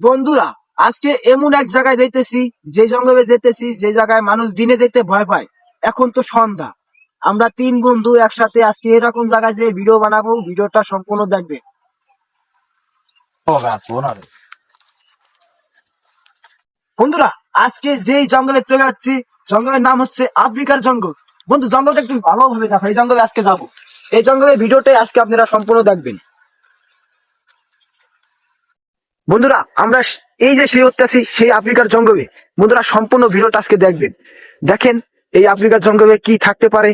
বন্ধুরা, আজকে এমন এক জায়গায় যাইতেছি, যে জঙ্গলে যেতেছি যে জায়গায় মানুষ দিনে যেতে ভয় পায়। এখন তো সন্ধ্যা। আমরা তিন বন্ধু একসাথে আজকে এরকম জায়গায় যে ভিডিও বানাবো, ভিডিওটা সম্পূর্ণ দেখবে বন্ধুরা, আজকে যেই জঙ্গলে চলে যাচ্ছি, জঙ্গলের নাম হচ্ছে আফ্রিকার জঙ্গল। বন্ধু, জঙ্গলটা একটু ভালোভাবে দেখো, এই জঙ্গলে আজকে যাব। এই জঙ্গলের ভিডিওটাই আজকে আপনারা সম্পূর্ণ দেখবেন। বন্ধুরা, আমরা এই যে সেই হচ্ছে সেই আফ্রিকার জঙ্গলে, বন্ধুরা, সম্পূর্ণ ভিডিওটা আজকে দেখবেন। দেখেন, এই আফ্রিকার জঙ্গলে কি থাকতে পারে,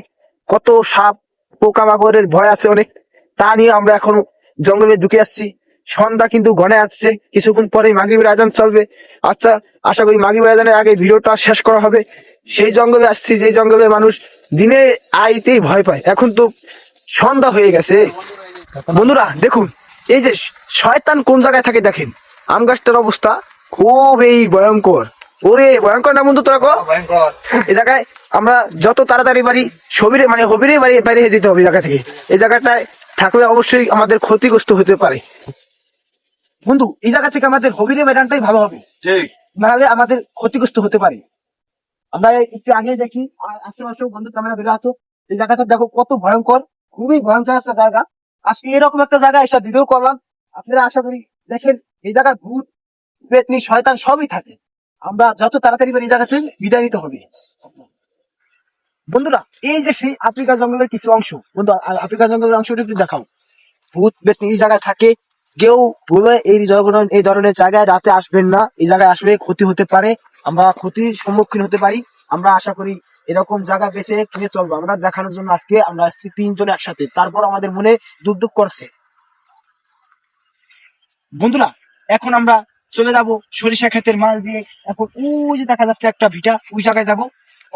কত সাপ, পোকামাকড়ের ভয় আছে অনেক, তা নিয়ে আমরা এখন জঙ্গলে ঢুকে আসছি। সন্ধ্যা কিন্তু ঘনে আসছে, কিছুক্ষণ পরেই মাগরিবের আজান চলবে। আচ্ছা আশা করি মাগরিবের আজানের আগে ভিডিওটা শেষ করা হবে। সেই জঙ্গলে আসছি যে জঙ্গলে মানুষ দিনে আইতেই ভয় পায়। এখন তো সন্ধ্যা হয়ে গেছে। বন্ধুরা, দেখুন এই যে শয়তান কোন জায়গায় থাকে দেখেন? আম গাছটার অবস্থা খুবই ভয়ঙ্কর। ওরে ভয়ঙ্কর না বন্ধু তোরা কো? এই জায়গায় আমরা যত তাড়াতাড়ি পারি সবিরে মানে হবিরে বাড়ি বাইরে যেতে হবে এই জায়গা থেকে। এই জায়গাটায় থাকলে অবশ্যই আমাদের ক্ষতিগ্রস্ত হতে পারে। বন্ধু এই জায়গা থেকে আমাদের হবিরে বেড়ানটাই ভালো হবে। নাহলে আমাদের ক্ষতিগ্রস্ত হতে পারে। আমরা একটু আগে দেখি আর আশেপাশেও বন্ধু ক্যামেরা বেরো আছো। এই জায়গাটা দেখো কত ভয়ঙ্কর খুবই ভয়ঙ্কর একটা জায়গা। আজকে এরকম একটা জায়গায় এসে ভিডিও করলাম। আপনারা আশা করি দেখেন, এই জায়গায় ভূত, পেতনি, শয়তান সবই থাকে। আমরা যত তাড়াতাড়ি পারি এই জায়গা থেকে বিদায় নিতে হবে। বন্ধুরা, এই যে সেই আফ্রিকা জঙ্গলের কিছু অংশ, বন্ধু আফ্রিকা জঙ্গলের অংশটা একটু দেখাও। ভূত, পেতনি এই জায়গায় থাকে। কেউ ভুলে এই এই ধরনের জায়গায় রাতে আসবেন না। এই জায়গায় আসলে ক্ষতি হতে পারে। আমরা ক্ষতির সম্মুখীন হতে পারি। আমরা আশা করি এরকম জায়গা বেছে কিনে চলবো। আমরা দেখানোর জন্য আজকে আমরা আসছি তিনজন একসাথে। তারপর আমাদের মনে দুঃখ দুঃখ করছে। বন্ধুরা, এখন আমরা চলে যাব সরিষা ক্ষেতের মাছ দিয়ে। এখন ওই যে দেখা যাচ্ছে একটা ভিটা, ওই জায়গায় যাব।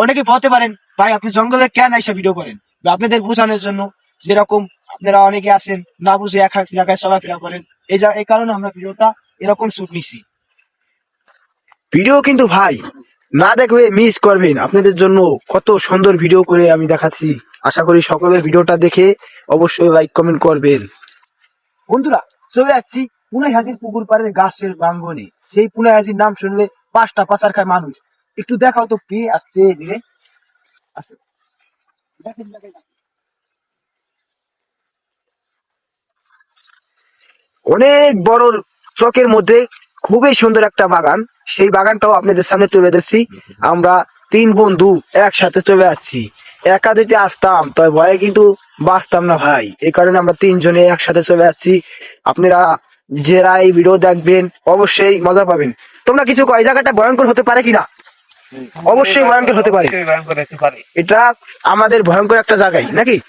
অনেকে বলতে পারেন, ভাই, আপনি জঙ্গলে কেন এসে ভিডিও করেন? আপনাদের বোঝানোর জন্য যেরকম আপনারা অনেকে আছেন, না বুঝে এক এক জায়গায় চলাফেরা করেন, এই যা এই কারণে আমরা ভিডিওটা এরকম শুট নিছি। ভিডিও কিন্তু ভাই না দেখবে মিস করবেন। আপনাদের জন্য কত সুন্দর ভিডিও করে আমি দেখাচ্ছি। আশা করি সকলে ভিডিওটা দেখে অবশ্যই লাইক কমেন্ট করবেন। বন্ধুরা, চলে যাচ্ছি পুনে হাজির পুকুর পাড়ের গাছের বাঙ্গনে। সেই পুনে হাজির নাম শুনলে পাঁচটা পাচার খায় মানুষ। একটু দেখাও তো পেয়ে আসতে দেখেন। অনেক বড় চকের মধ্যে খুবই সুন্দর একটা বাগান। সেই বাগানটাও আপনাদের সামনে তুলে ধরছি। আমরা তিন বন্ধু একসাথে চলে আসছি। একা যদি আসতাম তবে ভয়ে কিন্তু বাঁচতাম না ভাই। এই কারণে আমরা তিনজনে একসাথে চলে আসছি। আপনারা যারা এই ভিডিও দেখবেন অবশ্যই মজা পাবেন। তোমরা কিছু কয়? এই জায়গাটা ভয়ঙ্কর হতে পারে কিনা? অবশ্যই ভয়ঙ্কর হতে পারে। এটা আমাদের ভয়ঙ্কর একটা জায়গায় নাকি?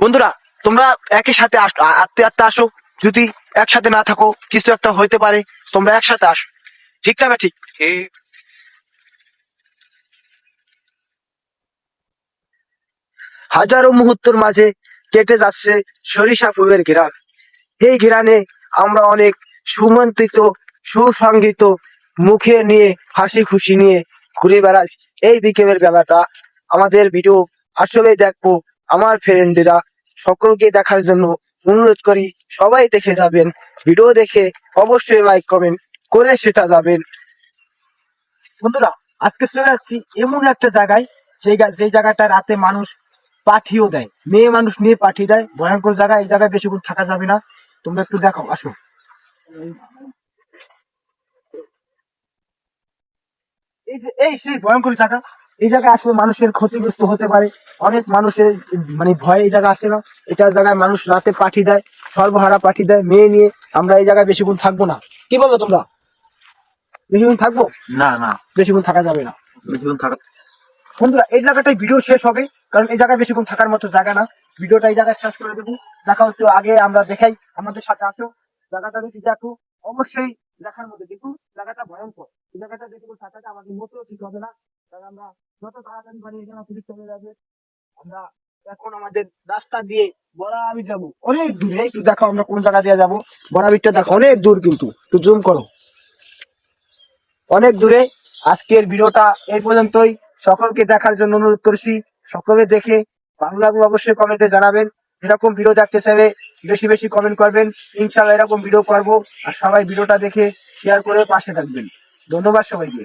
বন্ধুরা তোমরা একই সাথে আস- আ- আস্তে আস্তে আসো। যদি একসাথে না থাকো কিছু একটা হইতে পারে তোমরা একসাথে আসো। ঠিক না ঠিক। হাজারো মুহূর্তের মাঝে কেটে যাচ্ছে সরিষা ফুলের ঘেরান এই ঘেরানে আমরা অনেক সুমন্ত্রিত সুসংগীত মুখে নিয়ে হাসি খুশি নিয়ে ঘুরে বেড়াই। এই বিকেলের বেলাটা আমাদের ভিডিও আসলে দেখব আমার ফ্রেন্ডেরা সকলকে দেখার জন্য অনুরোধ করি, সবাই দেখে যাবেন ভিডিও দেখে অবশ্যই লাইক কমেন্ট করে সেটা যাবেন। বন্ধুরা, আজকে চলে যাচ্ছি এমন একটা জায়গায় গা- যেই জায়গাটা রাতে মানুষ পাঠিয়েও দেয়। মেয়ে মানুষ নিয়ে পাঠিয়ে দেয়। ভয়ঙ্কর জায়গা, এই জায়গায় বেশিক্ষণ থাকা যাবে না। তোমরা একটু দেখো, আসো। এই যে, এই সেই ভয়ঙ্কর জায়গা। এই জায়গায় আসলে মানুষের ক্ষতিগ্রস্ত হতে পারে। অনেক মানুষের মানে ভয় এই জায়গা আসে না। এটা জায়গায় মানুষ রাতে পাঠিয়ে দেয় সর্বহারা পাঠিয়ে দেয় মেয়ে নিয়ে আমরা এই জায়গায় বেশিক্ষণ থাকব না। কি বলব তোমরা? বেশিক্ষণ থাকব? না না। বেশিক্ষণ থাকা যাবে না। বেশিক্ষণ থাকা বন্ধুরা এই জায়গাটায় ভিডিও শেষ হবে কারণ এই জায়গায় বেশিক্ষণ থাকার মতো জায়গা না। ভিডিওটা এই জায়গায় শেষ করে দেবো। দেখা হচ্ছে আগে আমরা দেখাই। আমাদের সাথে আসো জায়গাটা বেশি দেখো। অবশ্যই দেখার মধ্যে দেখুন জায়গাটা ভয়ঙ্কর। এই জায়গাটা দেখে থাকাটা আমাদের মোটেও ঠিক হবে না। কারণ আমরা যত তাড়াতাড়ি পারি এখানে পুলিশ চলে যাবে। আমরা এখন আমাদের রাস্তা দিয়ে যাব। অনেক দূরে। একটু দেখো আমরা কোন জায়গা দিয়ে যাব। বড়াবিরটা দেখো, অনেক দূর কিন্তু। একটু জুম করো। অনেক দূরে। আজকের ভিডিওটা এই পর্যন্তই। সকলকে দেখার জন্য অনুরোধ করছি। সকলে দেখে ভালো লাগল অবশ্যই কমেন্টে জানাবেন। এরকম ভিডিও দেখতে চাইলে বেশি বেশি কমেন্ট করবেন। ইনশাল্লাহ এরকম ভিডিও করব। আর সবাই ভিডিওটা দেখে শেয়ার করে পাশে থাকবেন। ধন্যবাদ সবাইকে।